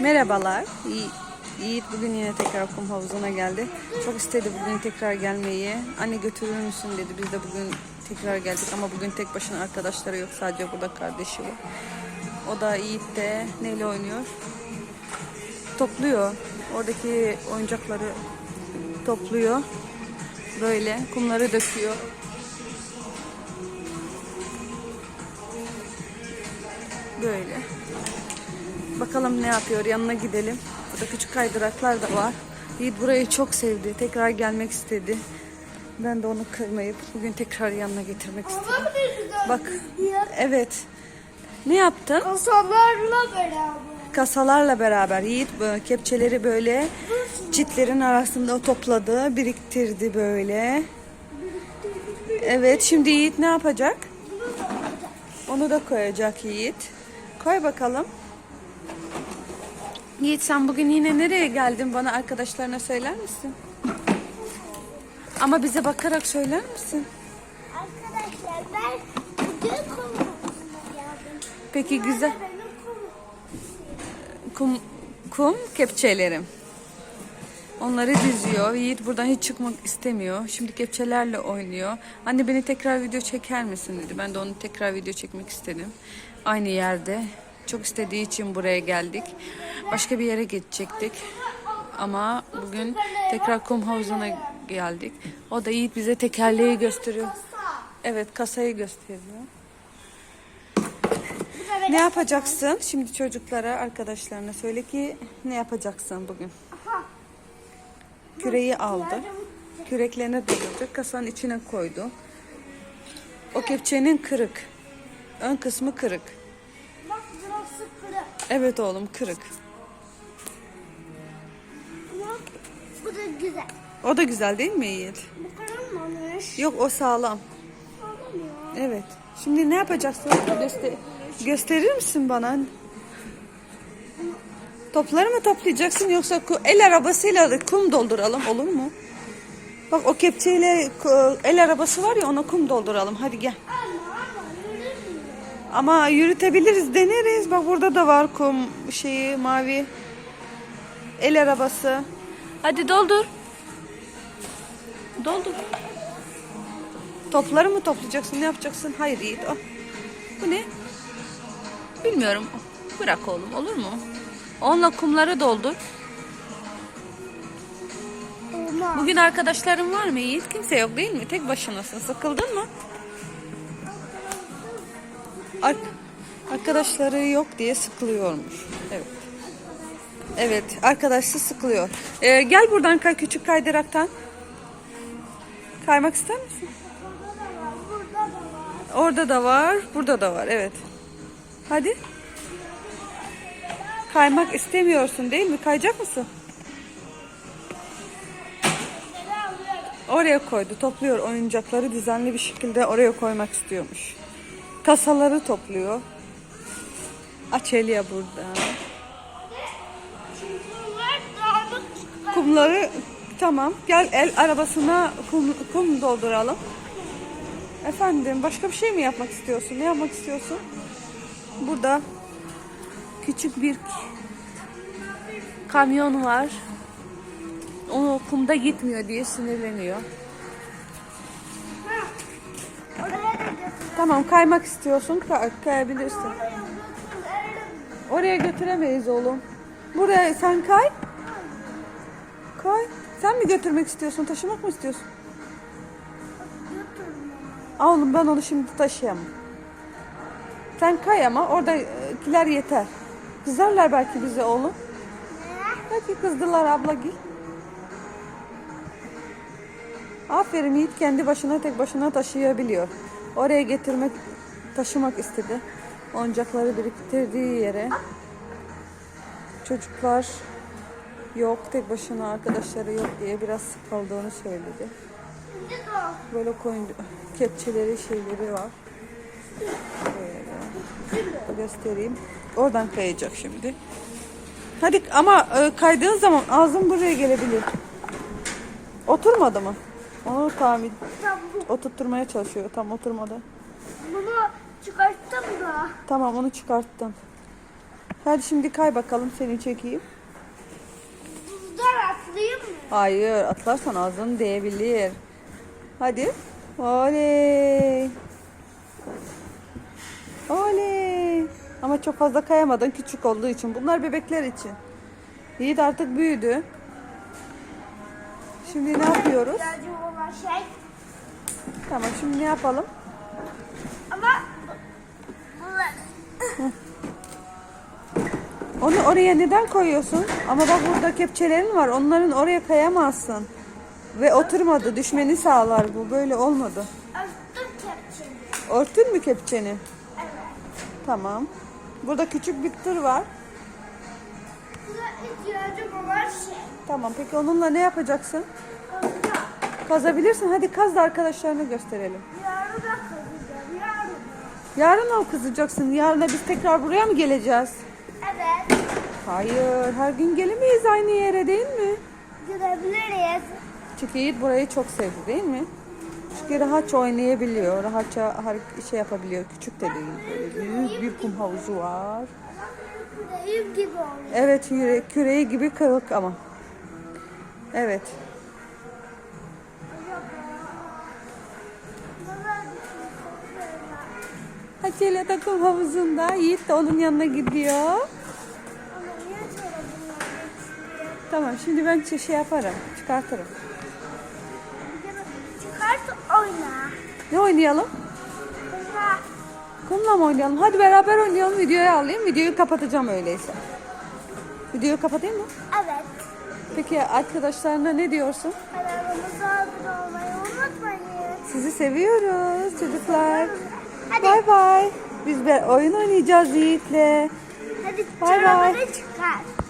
Merhabalar. Yi- Yiğit bugün yine tekrar kum havuzuna geldi. Çok istedi bugün tekrar gelmeyi. Anne götürür müsün dedi. Biz de bugün tekrar geldik ama bugün tek başına arkadaşları yok. Sadece burada kardeşi var. O da Yiğit de neyle oynuyor? Topluyor. Oradaki oyuncakları topluyor. Böyle kumları döküyor. Böyle. Bakalım ne yapıyor. Yanına gidelim. Burada küçük kaydıraklar da var. Yiğit burayı çok sevdi. Tekrar gelmek istedi. Ben de onu kırmayıp bugün tekrar yanına getirmek istedim. Bak. Evet. Ne yaptın? Kasalarla beraber. Kasalarla beraber Yiğit kepçeleri böyle çitlerin arasında topladı, biriktirdi böyle. Evet, şimdi Yiğit ne yapacak? Onu da koyacak Yiğit. Koy bakalım. Yiğit sen bugün yine nereye geldin? Bana arkadaşlarına söyler misin? Ama bize bakarak söyler misin? Arkadaşlar ben bugün konuşmaya geldim. Peki güzel. Benim konu. Kum, kum kepçelerim. Onları diziyor. Yiğit buradan hiç çıkmak istemiyor. Şimdi kepçelerle oynuyor. Anne beni tekrar video çeker misin dedi. Ben de onu tekrar video çekmek istedim. Aynı yerde. Çok istediği için buraya geldik. Başka bir yere geçecektik. Ama bugün tekrar kum havuzuna geldik. O da Yiğit bize tekerleği gösteriyor. Evet kasayı gösteriyor. Ne yapacaksın? Şimdi çocuklara, arkadaşlarına söyle ki ne yapacaksın bugün? Küreği aldı. Küreklerini dolduracak. Kasanın içine koydu. O kepçenin kırık. Ön kısmı kırık. Evet oğlum kırık. Bu da güzel. O da güzel değil mi Yiğit? Bu kırılmamış. Yok o sağlam. Olmuyor. Evet. Şimdi ne yapacaksın? Göster gösterir misin bana? Topları mı toplayacaksın yoksa el arabasıyla kum dolduralım olur mu? Bak o kepçeyle el arabası var ya ona kum dolduralım. Hadi gel. Ama yürütebiliriz deneriz. Bak burada da var kum şeyi mavi. El arabası. Hadi doldur. Doldur. Topları mı toplayacaksın? Ne yapacaksın? Hayır Yiğit. o. Bu ne? Bilmiyorum. Bırak oğlum olur mu? Onunla kumları doldur. Olmaz. Bugün arkadaşların var mı Yiğit? Kimse yok değil mi? Tek başınasın. Sıkıldın mı? Ar- arkadaşları yok diye sıkılıyormuş. Evet. Evet, arkadaşsı sıkılıyor. Ee, gel buradan kay küçük kaydıraktan. Kaymak ister misin? Orada da var, burada da var. Evet. Hadi. Kaymak istemiyorsun değil mi? Kayacak mısın? Oraya koydu. Topluyor oyuncakları düzenli bir şekilde oraya koymak istiyormuş. Kasaları topluyor. Açelya burada. Kumları tamam. Gel el arabasına kum, kum dolduralım. Efendim başka bir şey mi yapmak istiyorsun? Ne yapmak istiyorsun? Burada küçük bir kamyon var. O kumda gitmiyor diye sinirleniyor. Tamam kaymak istiyorsun kay- kayabilirsin. Oraya götüremeyiz oğlum. Buraya sen kay. Kay. Sen mi götürmek istiyorsun? Taşımak mı istiyorsun? Aa, Oğlum ben onu şimdi taşıyamam. Sen kay ama oradakiler yeter. Kızarlar belki bize oğlum. Belki kızdılar abla gel. Aferin Yiğit kendi başına tek başına taşıyabiliyor. Oraya getirmek, taşımak istedi. Oyuncakları biriktirdiği yere. Çocuklar yok, tek başına arkadaşları yok diye biraz sıkıldığını söyledi. Böyle koyun kepçeleri şeyleri var. Böyle göstereyim. Oradan kayacak şimdi. Hadi ama e, kaydığın zaman ağzın buraya gelebilir. Oturmadı mı? Onu tahmin oturtturmaya çalışıyor. Tam oturmadı. Bunu çıkarttım da. Tamam onu çıkarttım. Hadi şimdi kay bakalım seni çekeyim. Hayır atlarsan ağzını değebilir. Hadi. Oley. Oley. Ama çok fazla kayamadın küçük olduğu için. Bunlar bebekler için. Yiğit artık büyüdü. Şimdi ne yapıyoruz? Şey. Tamam şimdi ne yapalım? Ama bunlar Onu oraya neden koyuyorsun? Ama bak burada kepçelerin var. Onların oraya kayamazsın. Ve oturmadı. Düşmeni sağlar bu. Böyle olmadı. öptüm kepçemi. Örtün mü kepçeni? Evet. Tamam. Burada küçük bir tır var. Buna ihtiyacım olan şey. Tamam peki onunla ne yapacaksın? Kazacağım. Kazabilirsin. Hadi kaz da arkadaşlarına gösterelim. Yarın da kazacağım. Yarın. Yarın o kızacaksın. Yarın da biz tekrar buraya mı geleceğiz? Hayır. Her gün gelemeyiz aynı yere değil mi? Gidebiliriz. Çünkü Yiğit burayı çok sevdi değil mi? Çünkü rahatça oynayabiliyor. Rahatça har- şey yapabiliyor. Küçük de değil. Böyle büyük bir kum havuzu var. Yüzüm gibi oluyor. Evet yüre, küreği gibi kırık ama. Evet. Hacıyla da kum havuzunda. Yiğit de onun yanına gidiyor. Tamam şimdi ben şey- yaparım. Çıkartırım. Çıkart oyna. Ne oynayalım? Oyna. Kumla mı oynayalım? Hadi beraber oynayalım. Videoyu alayım. Videoyu kapatacağım öyleyse. Videoyu kapatayım mı? Evet. Peki arkadaşlarına ne diyorsun? Kanalımıza abone olmayı unutmayın. Sizi seviyoruz çocuklar. Hadi. Bay bay. Biz oyun oynayacağız Yiğit'le. Hadi Bay bay. çıkar.